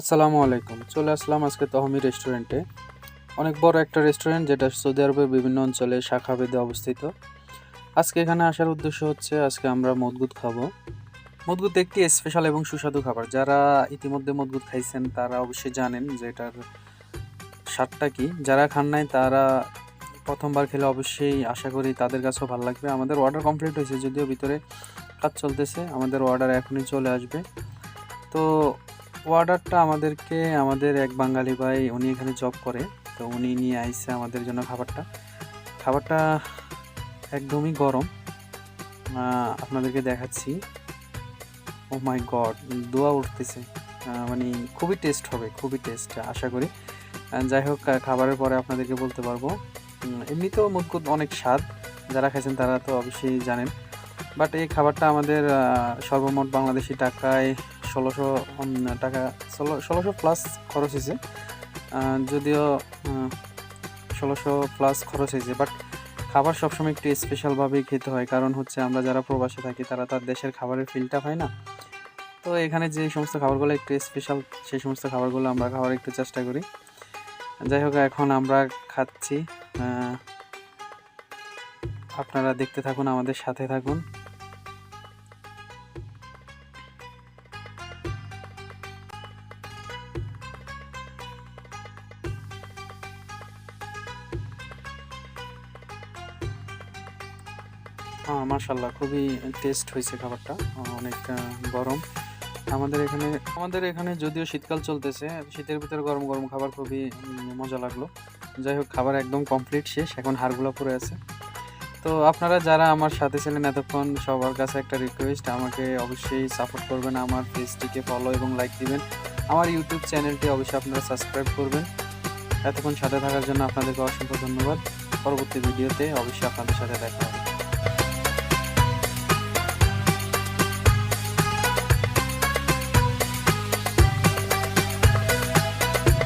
আসসালামু আলাইকুম। চলে আসলাম আজকে তহমি রেস্টুরেন্টে। অনেক বড় একটা রেস্টুরেন্ট যেটা সৌদি আরবের বিভিন্ন অঞ্চলে শাখা ভেদে অবস্থিত। আজকে এখানে আসার উদ্দেশ্য হচ্ছে আজকে আমরা মদগুদ খাব। মদগুদ একটি স্পেশাল এবং সুস্বাদু খাবার। যারা ইতিমধ্যে মদগুদ খাইছেন, তারা অবশ্যই জানেন যে এটার স্বাদটা কি। যারা খান নাই, তারা প্রথমবার খেলে অবশ্যই আশা করি তাদের কাছেও ভালো লাগবে। আমাদের অর্ডার কমপ্লিট হয়েছে, যদিও ভিতরে কাজ চলতেছে। আমাদের অর্ডার এখনই চলে আসবে। তো অর্ডারটা আমাদেরকে, আমাদের এক বাঙালি ভাই উনি এখানে জব করে, তো উনি নিয়ে আইসে আমাদের জন্য খাবারটা। খাবারটা একদমই গরম। আপনাদেরকে দেখাচ্ছি। ও মাই গড দোয়া উঠতেছে। মানে খুবই টেস্ট হবে, খুবই টেস্ট আশা করি। যাই হোক খাবারের পরে আপনাদেরকে বলতে পারব। এমনিতেও মুদকুদ অনেক স্বাদ। যারা খাইছেন তারা তো অবশ্যই জানেন। বাট এই খাবারটা আমাদের সর্বমোট বাংলাদেশি টাকায় ষোলোশো টাকা ষোলোশো প্লাস খরচ হয়েছে যদিও ষোলোশো প্লাস খরচ হয়েছে বাট খাবার সবসময় একটু স্পেশালভাবেই খেতে হয়। কারণ হচ্ছে আমরা যারা প্রবাসে থাকি, তারা তার দেশের খাবারের ফিলটা পায় না। তো এখানে যে সমস্ত খাবারগুলো একটু স্পেশাল সেই সমস্ত খাবারগুলো আমরা খাওয়ার একটু চেষ্টা করি। যাই হোক, এখন আমরা খাচ্ছি। আপনারা দেখতে থাকুন, আমাদের সাথে থাকুন। মাশাল্লাহ খুবই টেস্ট হয়েছে খাবারটা অনেক গরম। আমাদের এখানে আমাদের এখানে যদিও শীতকাল চলতেছে, শীতের ভিতরে গরম গরম খাবার খুবই মজা লাগল। যাই হোক খাবার একদম কমপ্লিট শেষ, এখন হাড়গুলো পড়ে আছে। তো আপনারা যারা আমার সাথে ছিলেন এতক্ষণ, সবার কাছে একটা রিকোয়েস্ট আমাকে অবশ্যই সাপোর্ট করবেন, আমার পেজটিকে ফলো এবং লাইক দিবেন। আমার ইউটিউব চ্যানেলটি অবশ্যই আপনারা সাবস্ক্রাইব করবেন। এতক্ষণ সাথে থাকার জন্য আপনাদেরকে অসংখ্য ধন্যবাদ। পরবর্তী ভিডিওতে অবশ্যই আপনাদের সাথে দেখা হবে।